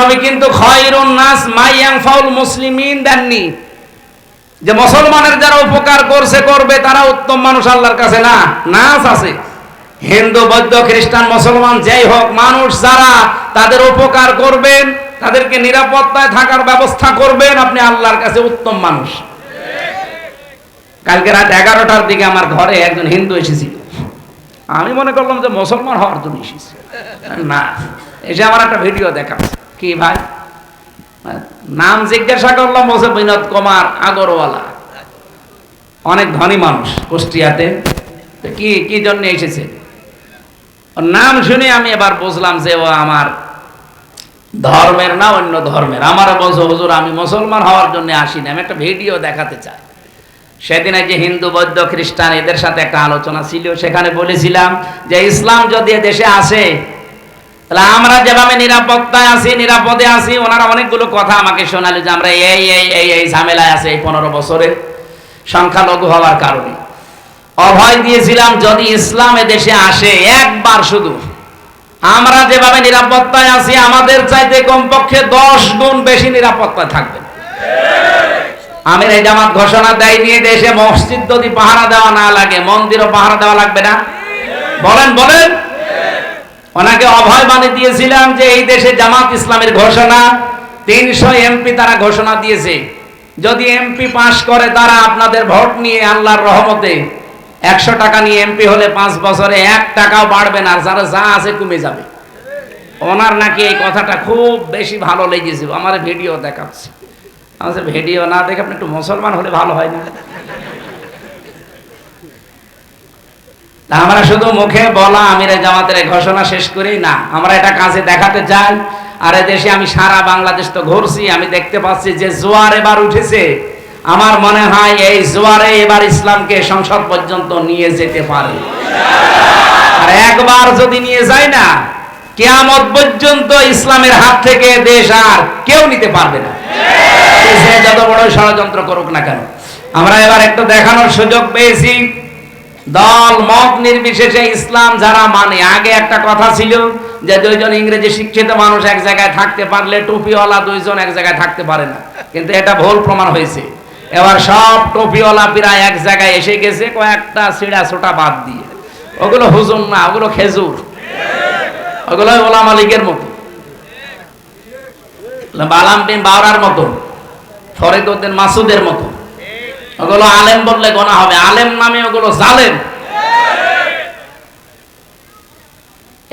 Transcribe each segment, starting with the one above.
নবী কিন্তু খয়রুন নাস মাইয়াং ফাউল মুসলিমিন দেননি। যে মুসলমানের যারা উপকার করছে, করবে, তারা উত্তম মানুষ আল্লাহর কাছে না, নাস আছে। হিন্দু, বৌদ্ধ, খ্রিস্টান, মুসলমান, যেই হোক মানুষ যারা তাদের উপকার করবেন, তাদেরকে নিরাপত্তায় থাকার ব্যবস্থা করবেন, আপনি আল্লাহর কাছে উত্তম মানুষ। কালকে রাত এগারোটার দিকে আমার ঘরে একজন হিন্দু এসেছিল। আমি মনে করলাম যে মুসলমান হওয়ার জন্য এসেছে। না, এসে আমার একটা ভিডিও দেখাচ্ছে। কি ভাই? নাম জিজ্ঞাসা করলাম, বলছে, বিনোদ কুমার আগরওয়ালা। অনেক ধনী মানুষ কুষ্টিয়াতে। কি কি জন্য এসেছে? নাম শুনে আমি এবার বুঝলাম যে ও আমার ধর্মের না অন্য ধর্মের। আমার বলছে, হুজুর, আমি মুসলমান হওয়ার জন্য আসি না আমি একটা ভিডিও দেখাতে চাই। সেদিনে যে হিন্দু, বৌদ্ধ, খ্রিস্টান, এদের সাথে একটা আলোচনা ছিল। সেখানে বলেছিলাম যে, ইসলাম যদি দেশে আসে তাহলে আমরা যেভাবে নিরাপত্তায় আছি, নিরাপদে আছি, ওনারা অনেকগুলো কথা আমাকে শোনালো যে আমরা এই এই এই এই ঝামেলায় আছে এই পনেরো বছরে সংখ্যালঘু হওয়ার কারণে। অভয় দিয়েছিলাম, যদি ইসলাম দেশে আসে, একবার শুধু। আমরা যেভাবে নিরাপত্তায় আছি, আমাদের চাইতে কমপক্ষে দশ গুণ বেশি নিরাপত্তায় থাকবে। আমির এই জামাত ঘোষণা দেয় নিয়ে দেশে মসজিদ যদি পাহারা দেওয়া না লাগে, মন্দিরও পাহারা দেওয়া লাগবে না। বলেন বলেন। ওনাকে অভয় বাণী দিয়েছিলাম যে এই দেশে জামাত ইসলামের ঘোষণা, তিনশো এমপি তারা ঘোষণা দিয়েছে। যদি এমপি পাশ করে, তারা আপনাদের ভোট নিয়ে আল্লাহর রহমতে একশো টাকা নিয়ে এমপি হলে পাঁচ বছরে এক টাকাও বাড়বে না যারা যা আছে কমে যাবে। ওনার নাকি এই কথাটা খুব বেশি ভালো লেগেছিল আমার ভিডিও দেখাচ্ছে। আমাদের ভিডিও না দেখে আপনি একটু মুসলমান হলে ভালো হয় না? আমরা শুধু মুখে বলা, আমির জামাতের ঘোষণা শেষ করেই না। আমরা এটা কাজে দেখাতে চাই। আর দেশে আমি সারা বাংলাদেশ তো ঘুরছি, আমি দেখতে পাচ্ছি যে জোয়ার এবার উঠেছে। আমার মনে হয় এই জোয়ারে এবার ইসলামকে সংসদ পর্যন্ত নিয়ে যেতে পারে। আর একবার যদি নিয়ে যায় না, কেয়ামত পর্যন্ত ইসলামের হাত থেকে দেশ আর কেউ নিতে পারবে না। যত বড় ষড়যন্ত্র করুক না কেন। আমরা এবার একটু দেখানোর সুযোগ পেয়েছি। দল মত নির্বিশেষে ইসলাম যারা মানে। আগে একটা কথা ছিল যে দুইজন ইংরেজি শিক্ষিত মানুষ এক জায়গায় থাকতে পারলে টুপিওয়ালা দুইজন এক জায়গায় থাকতে পারে না। কিন্তু এটা ভুল প্রমাণ হয়েছে। এবার সব টুপিওয়ালা প্রায় এক জায়গায় এসে গেছে, কয়েকটা সিড়া ছোটা বাদ দিয়ে। ওগুলো হুজুর না, ওগুলো খেজুর। ওগুলো ওলামা লীগের মতো। বালাম বিন বাওরার মতো ফরিদ উদ্দিন মাসুদের মতো। ওগুলো আলেম বললে গোনা হবে। আলেম নামে ওগুলো জালেম।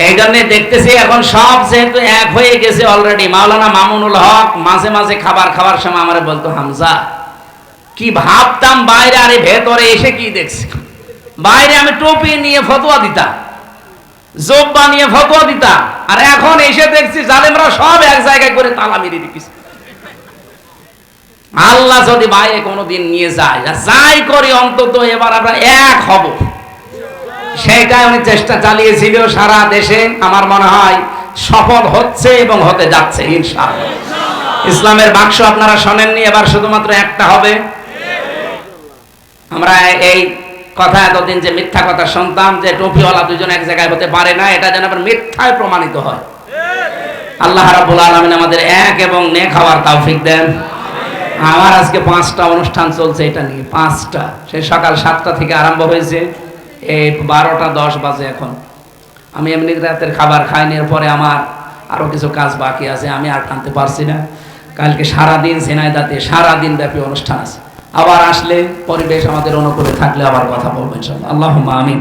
এই জন্য দেখতেছি এখন সব যেহেতু এক হয়ে গেছে অলরেডি মাওলানা মামুনুল হক মাঝে মাঝে খাবার সময় আমার বলতো, হামজা, কি ভাবতাম বাইরে আরে ভেতরে এসে কি দেখছি? বাইরে আমি টুপি নিয়ে ফতোয়া দিতাম, জোব্বা নিয়ে ফতোয়া দিতাম, আর এখন এসে দেখছি জালেমরা সব এক জায়গায় করে তালা মেরে দিচ্ছে আল্লাহ যদি বাইরে কোনোদিন নিয়ে যায় যাই করি, অন্তত এবার আমরা এক হব। সেইটাই উনি চেষ্টা চালিয়েছিল সারা দেশে। আমার মনে হয় সফল হচ্ছে এবং হতে যাচ্ছে, ইনশাআল্লাহ। ইসলামের বাক্স আপনারা শোনেননি, এবার শুধুমাত্র একটা হবে। আমরা এই কথা এতদিন যে মিথ্যা কথা শুনতাম, যে টুপিওয়ালা দুজন এক জায়গায় হতে পারে না, এটা যেন আবার মিথ্যায় প্রমাণিত হয়। আল্লাহ রাব্বুল আলামিন আমাদের এক এবং নেক হওয়ার তৌফিক দেন। আমার আজকে পাঁচটা অনুষ্ঠান চলছে এটা নিয়ে, পাঁচটা। সে সকাল সাতটা থেকে আরম্ভ হয়েছে এই বারোটা দশ বাজে এখন। আমি এমনি রাতের খাবার খাইনি এরপরে আমার আরও কিছু কাজ বাকি আছে, আমি আর টানতে পারছি না। কালকে সারাদিন সেনাইদাতে সারাদিন ব্যাপী অনুষ্ঠান আছে। আবার আসলে পরিবেশ আমাদের অনুকূলে থাকলে আবার কথা বলবেন ইনশাআল্লাহ। আল্লাহুম্মা আমিন।